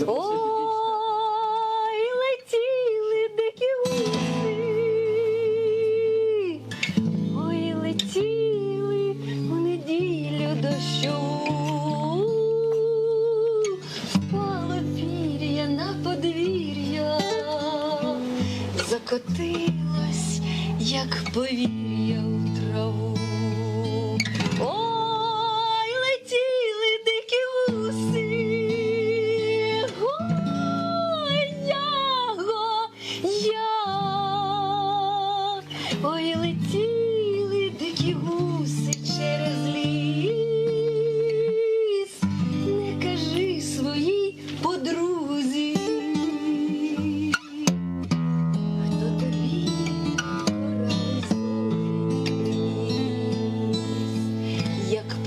Ой, летіли дикі гуси, ой, летіли у неділю дощу, впало пір'я на подвір'я, закотилось, як повір'я.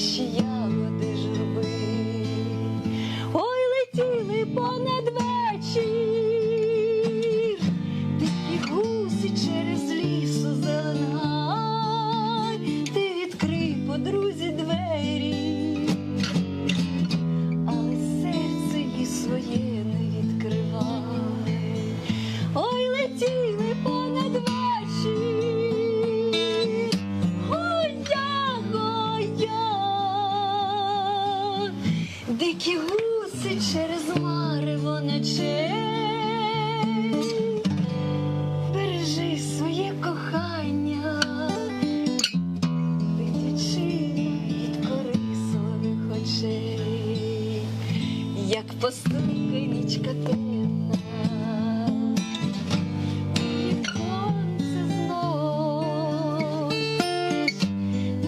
西。Дикі гуси через марево ночей Бережи своє кохання, витячина від корисових очей, як постукає нічка темна. Віконце знов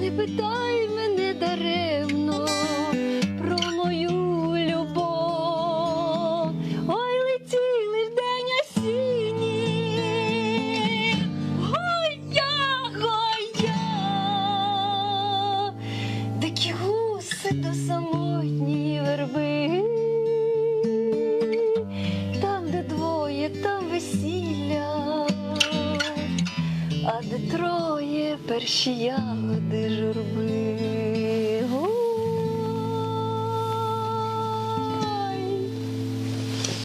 не питай. де троє перші ягоди журби.